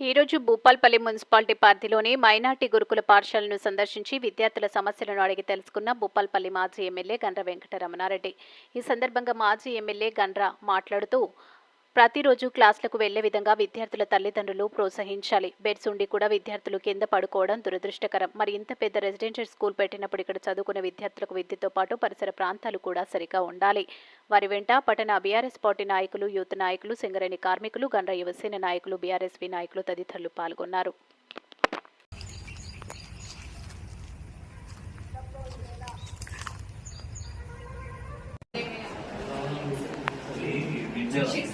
ఈ రోజు భూపాల్పల్లి మున్సిపాలిటీ పరిధిలోని మైనార్టీ గురుకుల పాఠశాలను సందర్శించి విద్యార్థుల సమస్యలను అడిగి తెలుసుకున్న భూపాల్పల్లి మాజీ ఎమ్మెల్యే గండ్ర వెంకటరమణారెడ్డి. ఈ సందర్భంగా మాజీ ఎమ్మెల్యే గండ్ర మాట్లాడుతూ ప్రతిరోజు క్లాసులకు వెళ్ళే విధంగా విద్యార్థుల తల్లిదండ్రులు ప్రోత్సహించాలి. బెడ్స్ ఉండి కూడా విద్యార్థులు కింద పడుకోవడం దురదృష్టకరం. మరి ఇంత పెద్ద రెసిడెన్షియల్ స్కూల్ పెట్టినప్పుడు ఇక్కడ చదువుకునే విద్యార్థులకు విద్యతో పాటు పరిసర ప్రాంతాలు కూడా సరిగా ఉండాలి. వారి వెంట పట్టణ బీఆర్ఎస్ పార్టీ నాయకులు యూత్ నాయకులు సింగరేణి కార్మికులు గండ్ర యువసేన నాయకులు బీఆర్ఎస్వి నాయకులు తదితరులు పాల్గొన్నారు. Yes.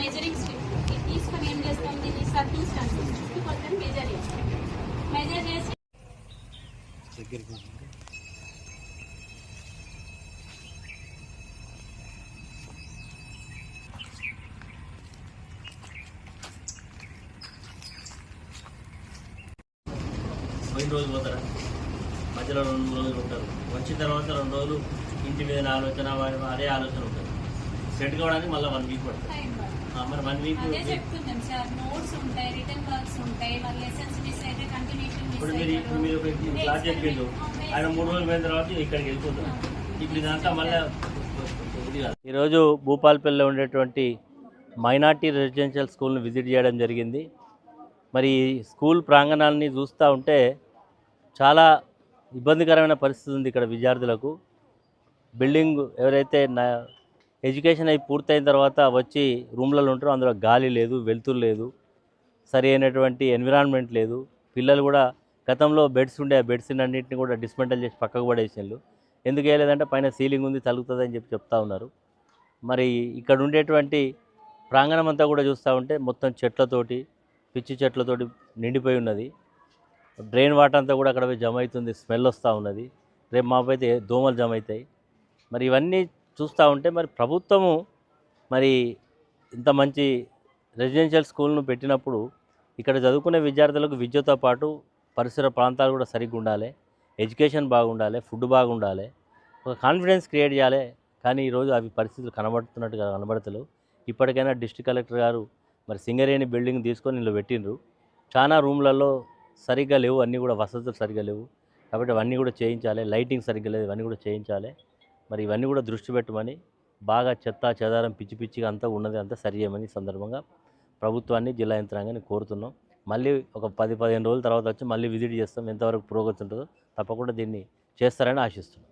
మెజరింగ్ ఇది తీసుకొని ఏం చేస్తాం దీన్ని సర్కిల్స్ ఫిఫ్టీ పర్సెంట్ మెజర్ చేస్తాం మెజర్ చేసి పోయిన రోజు పోతారా? మధ్యలో రెండు రోజులు ఉంటారు. వచ్చిన తర్వాత రెండు రోజులు ఇంటి మీద ఆలోచన వాడి అదే ఆలోచన ఉంటుంది. సెట్ కావడానికి మళ్ళీ వన్ వీక్ పడుతుంది. మరి వన్ వీక్ అదే చెప్తున్నాం సార్ నోట్స్ ఉంటాయి రిటర్న్ వర్క్స్ ఉంటాయి వాళ్ళ లెసన్స్ మిస్ అయితే కంటిన్యూషన్ మిస్ ఇప్పుడు మీరు ఇప్పుడు మీరు ఒక క్లాస్ చెప్పిండు. ఆయన మూడు రోజులు పోయిన తర్వాత ఇక్కడికి ఇప్పుడు ఇదంతా మళ్ళీ ఈరోజు భూపాల్పల్లిలో ఉండేటువంటి మైనార్టీ రెసిడెన్షియల్ స్కూల్ని విజిట్ చేయడం జరిగింది. మరి స్కూల్ ప్రాంగణాన్ని చూస్తూ ఉంటే చాలా ఇబ్బందికరమైన పరిస్థితి ఉంది ఇక్కడ విద్యార్థులకు. బిల్డింగ్ ఎవరైతే నా ఎడ్యుకేషన్ అయి పూర్తయిన తర్వాత వచ్చి రూమ్లలో ఉంటారు. అందులో గాలి లేదు వెలుతురు లేదు సరి అయినటువంటి ఎన్విరాన్మెంట్ లేదు. పిల్లలు కూడా గతంలో బెడ్స్ ఉండే ఆ బెడ్స్ అన్నింటిని కూడా డిస్మెంటల్ చేసి పక్కకు పడేసిండ్రు ఎందుకు వేయలేదంటే పైన సీలింగ్ ఉంది తలుగుతుంది అని చెప్పి చెప్తా ఉన్నారు. మరి ఇక్కడ ఉండేటువంటి ప్రాంగణం అంతా కూడా చూస్తూ ఉంటే మొత్తం చెట్లతోటి పిచ్చి చెట్లతోటి నిండిపోయి ఉన్నది. డ్రైన్ వాటర్ అంతా కూడా అక్కడ పోయి జమ అవుతుంది స్మెల్ వస్తూ ఉన్నది. రేపు మాపైతే దోమలు జమ అవుతాయి. మరి ఇవన్నీ చూస్తూ ఉంటే మరి ప్రభుత్వము మరి ఇంత మంచి రెసిడెన్షియల్ స్కూల్ను పెట్టినప్పుడు ఇక్కడ చదువుకునే విద్యార్థులకు విద్యతో పాటు పరిసర ప్రాంతాలు కూడా సరిగ్గా ఉండాలి ఎడ్యుకేషన్ బాగుండాలి ఫుడ్ బాగుండాలి ఒక కాన్ఫిడెన్స్ క్రియేట్ చేయాలి. కానీ ఈరోజు అవి పరిస్థితులు కనబడుతున్నట్టుగా కనబడతలేవు. ఇప్పటికైనా డిస్ట్రిక్ట్ కలెక్టర్ గారు మరి సింగరేణి బిల్డింగ్ తీసుకొని ఇందులో పెట్టిండ్రు. చాలా రూమ్లలో సరిగ్గా లేవు అన్నీ కూడా వసతులు సరిగ్గా లేవు. కాబట్టి అవన్నీ కూడా చేయించాలి లైటింగ్ సరిగ్గా లేదు ఇవన్నీ కూడా చేయించాలి. మరి ఇవన్నీ కూడా దృష్టి పెట్టమని బాగా చెత్త చెదారం పిచ్చి పిచ్చిగా అంతా ఉన్నది అంతా సరి చేయమని సందర్భంగా ప్రభుత్వాన్ని జిల్లా యంత్రాంగాన్ని కోరుతున్నాం. మళ్ళీ ఒక పది పదిహేను రోజుల తర్వాత వచ్చి మళ్ళీ విజిట్ చేస్తాం. ఎంతవరకు పురోగతి ఉంటుందో తప్పకుండా దీన్ని చేస్తారని ఆశిస్తున్నాం.